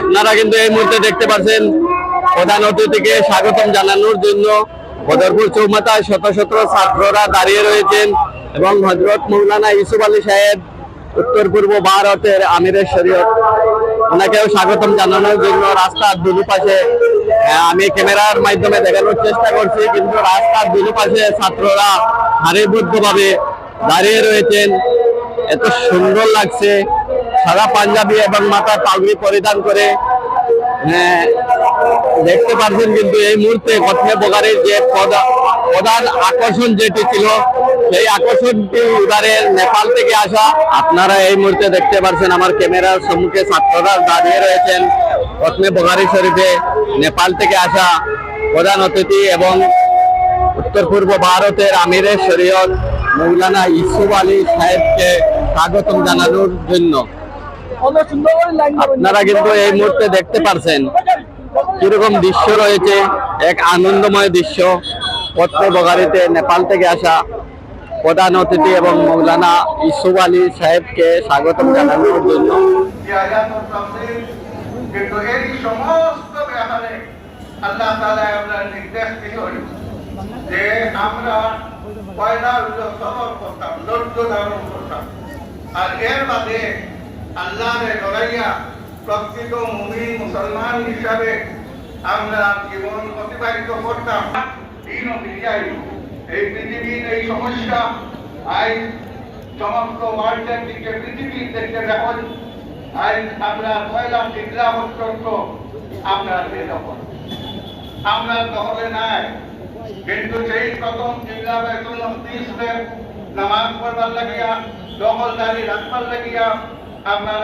আপনারা কিন্তু এই মুহূর্তে দেখতে পাচ্ছেন প্রধান অতিথিকে স্বাগতম জানানোর জন্য বদরপুর চৌমাথায় শত শত ছাত্ররা দাঁড়িয়ে রয়েছেন এবং হজরত মৌলানা ইউসুফ আলী সাহেব উত্তর পূর্ব ভারতের আমিরের শরীয়ত। ওনাকেও স্বাগতম জানানোর জন্য রাস্তার দুই পাশে আহ, আমি ক্যামেরার মাধ্যমে দেখানোর চেষ্টা করছি কিন্তু রাস্তার দুই পাশে ছাত্ররা সারিবদ্ধভাবে দাঁড়িয়ে রয়েছেন। এত সুন্দর লাগছে। সাদা পাঞ্জাবি এবং মাথায় পাগড়ি পরিধান করে হ্যাঁ, দেখতে পাচ্ছেন কিন্তু এই মুহূর্তে কথে বগারের যে প্রধা- প্রধান আকর্ষণ যেটি ছিল সেই আকর্ষণটি উদারের নেপাল থেকে আসা। আপনারা এই মুহূর্তে দেখতে পাচ্ছেন আমার ক্যামেরার সম্মুখে ছাত্ররা দাঁড়িয়ে রয়েছেন। প্রথমে বগারি শরীফে নেপাল থেকে আসা প্রধান অতিথি এবং উত্তর পূর্ব ভারতের আমিরের শরীয়ত মৌলানা ইসুফ আলী সাহেবকে স্বাগতম জানানোর জন্য। আপনারা কিন্তু এই মুহূর্তে দেখতে পারছেন কীরকম দৃশ্য রয়েছে এক আনন্দময় দৃশ্য। পত্র বগারিতে নেপাল থেকে আসা প্রধান অতিথি এবং মৌলানা ইসুফ আলী সাহেবকে স্বাগতম জানানোর জন্য। আয়াত ও তাফসীর কিন্তু এই সমস্ত ব্যাপারে আল্লাহ তাআলা আমরা নির্দেশ দিলেন যে আমরা পয়লা হলো করতাম ধৈর্য ধারণ করতাম। আর এর বাদে আল্লাহরে ডরাইয়া প্রকৃত মুমিন মুসলমান হিসাবে আমরা জীবন অতিবাহিত করতাম। দিন বিজয় এই পৃথিবীর এই সমস্যা আজ সমস্ত ওয়ার্ল্ডের দিকে পৃথিবীর দিকে দেখুন আজ আমরা পয়লা টিকলা পর্যন্ত আমরা বেদখল আমরা দখলে নাই, কিন্তু সেই প্রথম টিকলা বেতন নামাজ পড়বার লাগিয়া, দখলদারি রাখবার লাগিয়া আমরা